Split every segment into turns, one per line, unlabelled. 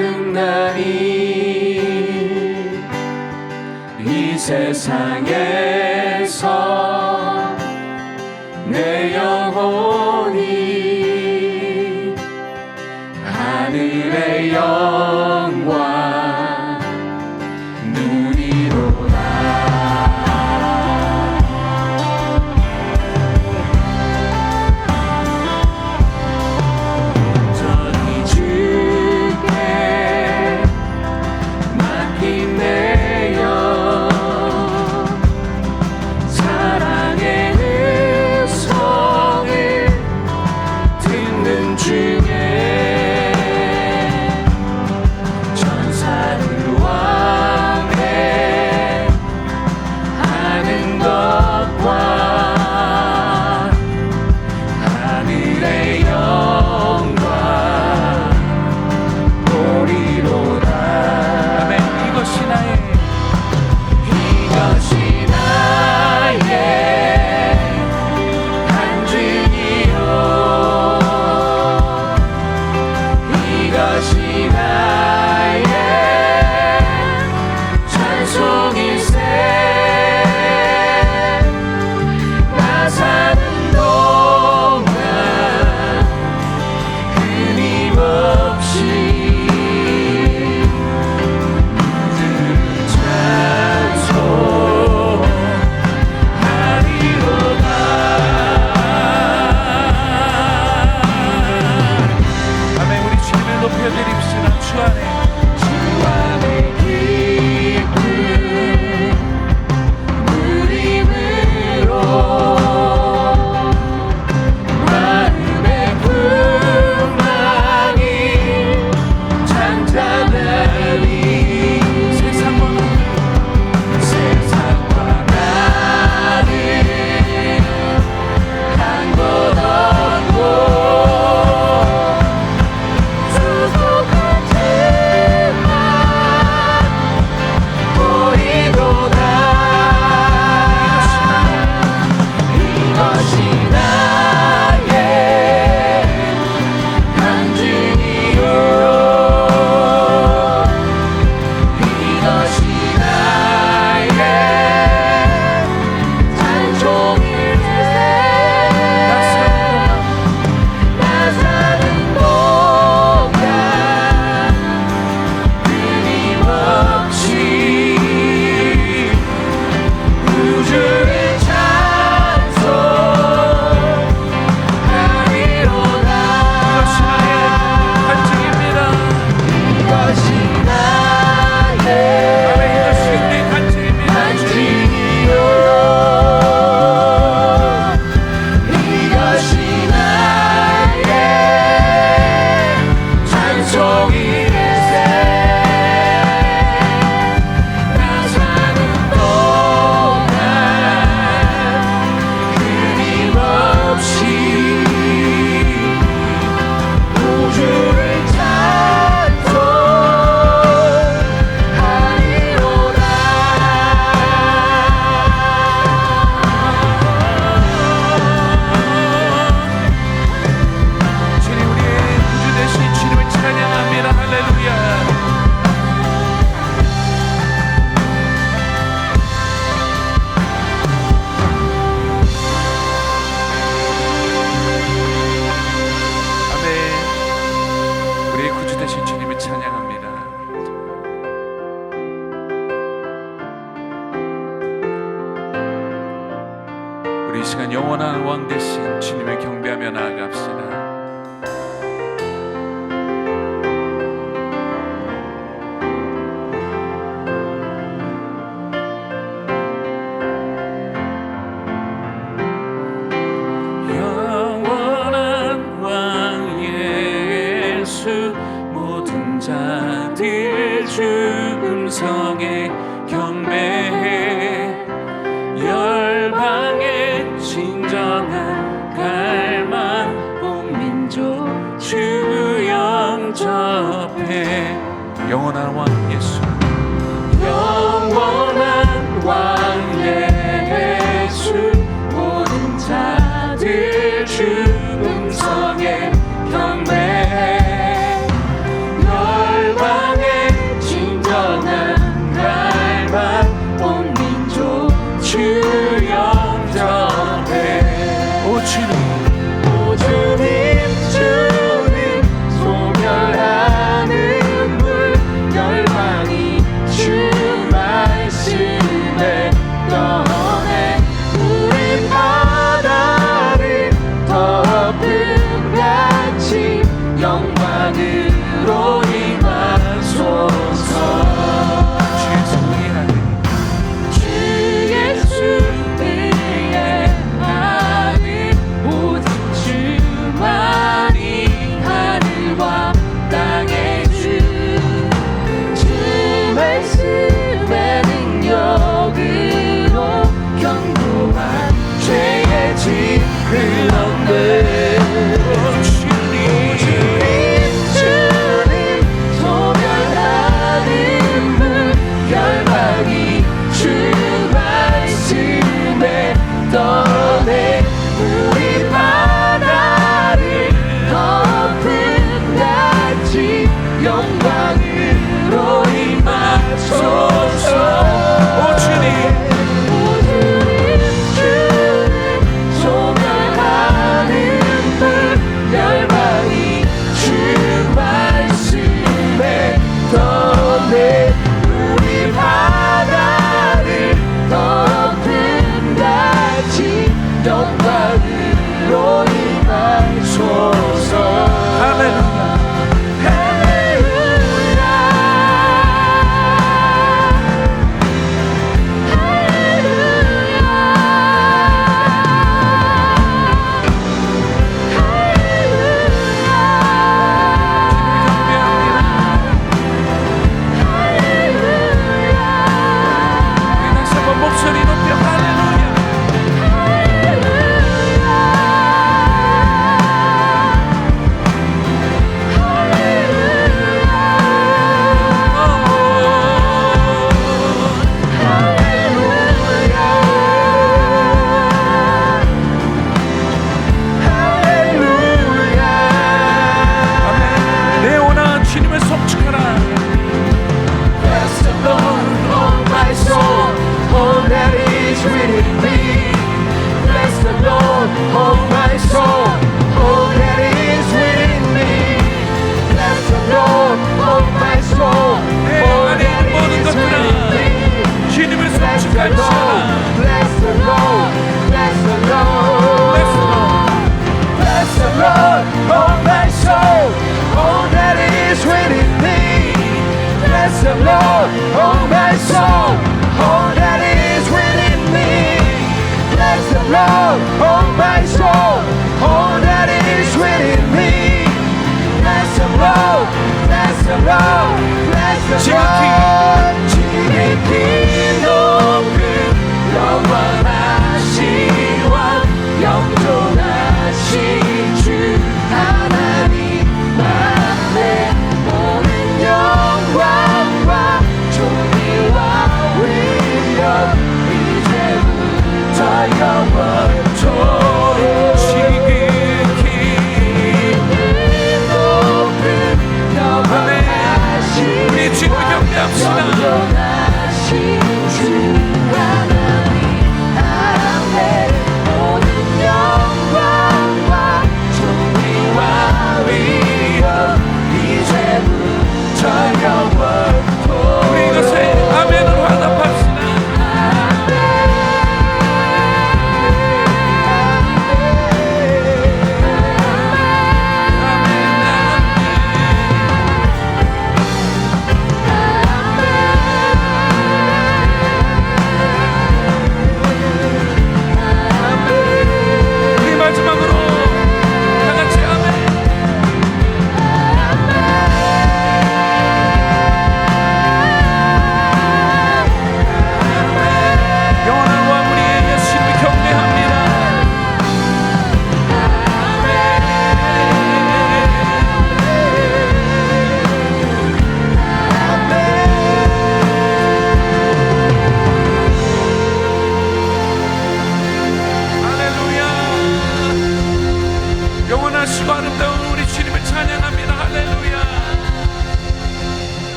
모든 날이 이 세상에서 내 영혼이 하늘의 영 시간
영원한 왕 대신 주님을 경배하며 나아갑시다. 주음성에 경배해 열반 진정한 갈망 온민족 주영 접해. 영원한 왕.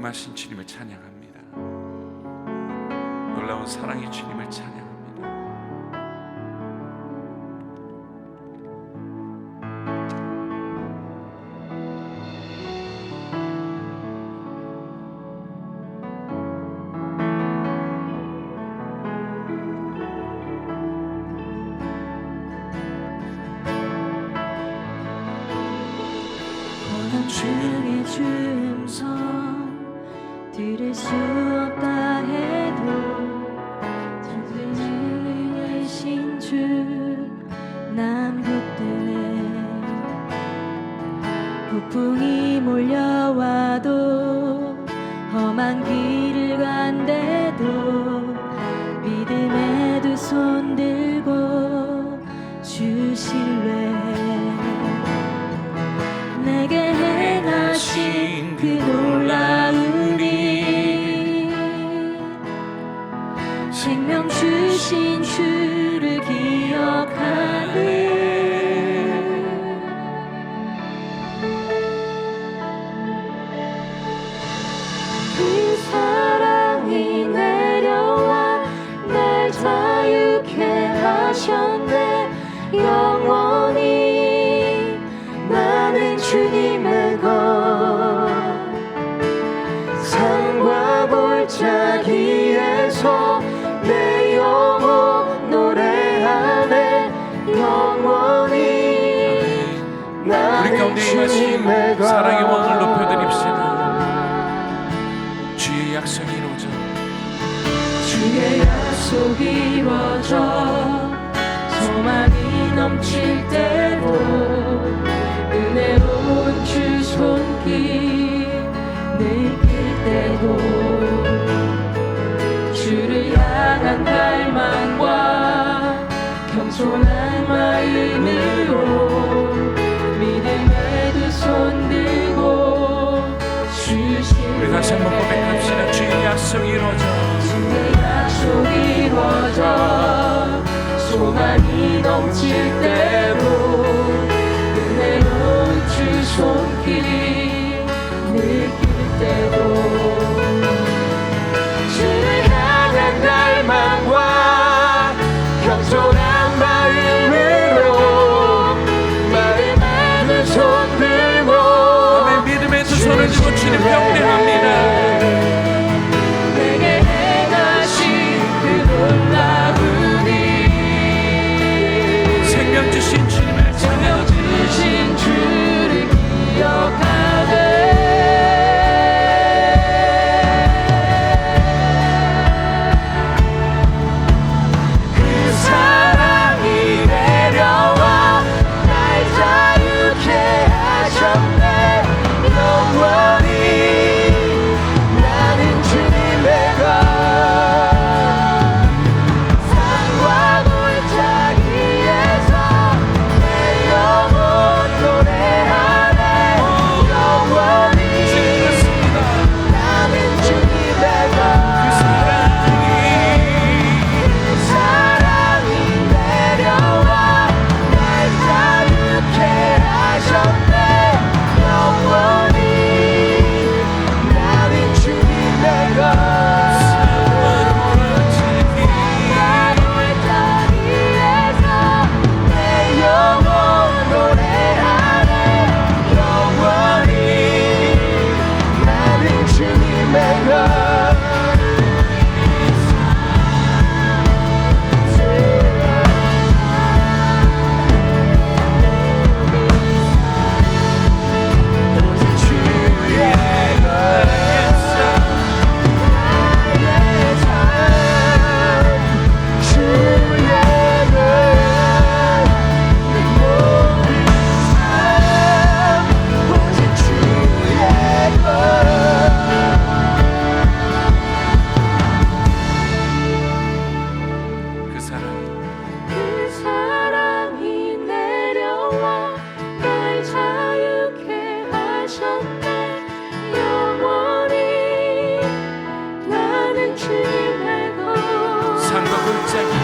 임하신 주님을 찬양합니다. 놀라운 사랑의 주님을 찬양
폭풍이 몰려와도 험한 길을 간대도 믿음의 두손 들고 주실래 내게 행하신 그 놀라운 주신 주를 기억하네. 그 사랑이 내려와 날 자유케 하셨네. 영원
임하신 사랑의 왕을 높여드립시다. 주의 약속이 이루어져
주의 약속이 이루어져 소망이 넘칠 때
약속이 이루어져.
주의 약속이 이루어져. 소망이 넘칠 때로 Music.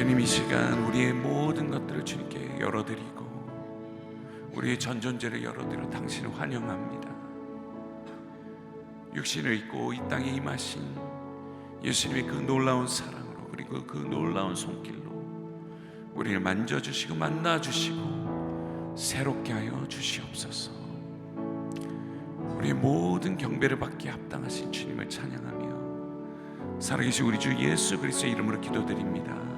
주님 이 시간 우리의
모든 것들을
주님께
열어드리고 우리의 전존재를 열어드려 당신을 환영합니다. 육신을 입고 이 땅에 임하신 예수님의 그 놀라운 사랑으로 그리고 그 놀라운 손길로 우리를 만져주시고 만나주시고 새롭게 하여 주시옵소서. 우리의 모든 경배를 받기에 합당하신 주님을 찬양하며 살아계신 우리 주 예수 그리스도의 이름으로 기도드립니다.